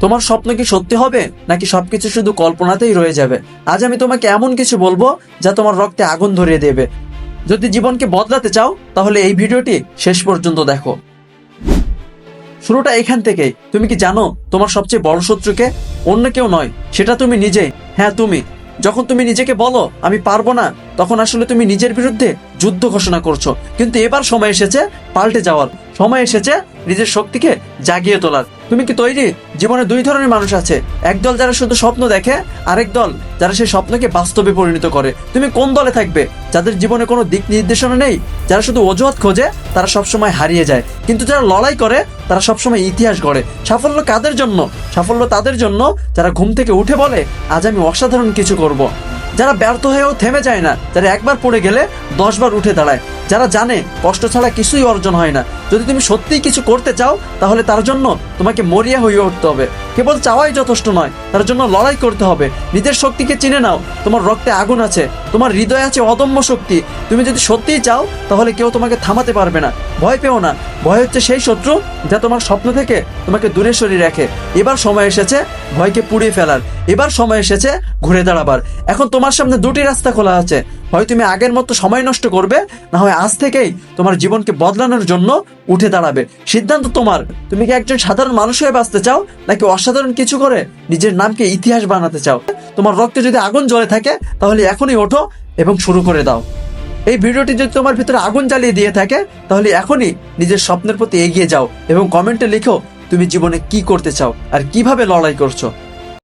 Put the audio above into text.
তোমার স্বপ্ন কি সত্যি হবে? নাকি সবকিছু শুধু কল্পনাতেই রয়ে যাবে? আজ আমি তোমাকে এমন কিছু বলব যা তোমার রক্তে আগুন ধরিয়ে দেবে। যদি জীবনকে বদলাতে চাও, তাহলে এই ভিডিওটি শেষ পর্যন্ত দেখো। শুরুটা এখান থেকেই। তুমি কি জানো, তোমার সবচেয়ে বড় শত্রুকে অন্য কেউ নয়, সেটা তুমি নিজেই। হ্যাঁ তুমি। যখন তুমি নিজেকে বলো, আমি পারব না, তখন আসলে তুমি নিজের বিরুদ্ধে যুদ্ধ ঘোষণা করছ। কিন্তু এবার সময় এসেছে পাল্টে যাওয়ার। সময় এসেছে নিজের শক্তিকে জাগিয়ে তোলার। তুমি কি তৈরি? জীবনে দুই ধরনের মানুষ আছে। একদল যারা শুধু স্বপ্ন দেখে, আরেক দল যারা সেই স্বপ্নকে বাস্তবে পরিণত করে। তুমি কোন দলে থাকবে? যাদের জীবনে কোনো দিক নির্দেশনা নেই। যারা শুধু অজুহাত খোঁজে, তারা সবসময় হারিয়ে যায়। কিন্তু যারা লড়াই করে, তারা সবসময় ইতিহাস গড়ে। সাফল্য কাদের জন্য? সাফল্য তাদের জন্য। যারা ঘুম থেকে উঠে বলে, আজ আমি অসাধারণ কিছু করব। যারা ব্যর্থ হয়েও থেমে যায় না যারা একবার পড়ে গেলে দশবার উঠে দাঁড়ায়। যারা জানে কষ্ট ছাড়া কিছুই অর্জন হয় না, যদি তুমি সত্যিই কিছু করতে চাও, তাহলে তার জন্য তোমাকে মরিয়া হয়ে উঠতে হবে। কেবল চাওয়াই যথেষ্ট নয়। তার জন্য লড়াই করতে হবে। নিজের শক্তিকে চিনে নাও। তোমার রক্তে আগুন আছে। তোমার হৃদয়ে আছে অদম্য শক্তি। তুমি যদি সত্যিই চাও, তাহলে কেউ তোমাকে থামাতে পারবে না। ভয় পেও না। ভয় হচ্ছে সেই শত্রু যা তোমার স্বপ্ন থেকে তোমাকে দূরে সরিয়ে রাখে। এবার সময় এসেছে ভয়কে পুড়িয়ে ফেলার। এবার সময় এসেছে ঘুরে দাঁড়াবার। এখন তোমার সামনে দুটি রাস্তা খোলা আছে। হয় তুমি আগের মতো সময় নষ্ট করবে, না হয় আজ থেকেই তোমার জীবনকে বদলানোর জন্য উঠে দাঁড়াবে। সিদ্ধান্ত তোমার। তুমি কি একজন সাধারণ মানুষ হয়ে বাঁচতে চাও, নাকি অসাধারণ কিছু করে নিজের নামকে ইতিহাস বানাতে চাও? তোমার রক্তে যদি আগুন জ্বলে থাকে, তাহলে এখনই ওঠো এবং শুরু করে দাও। এই ভিডিওটি যদি তোমার ভিতরে আগুন জ্বালিয়ে দিয়ে থাকে, তাহলে এখনই নিজের স্বপ্নের প্রতি এগিয়ে যাও এবং কমেন্টে লিখো তুমি জীবনে কি করতে চাও আর কীভাবে লড়াই করছ।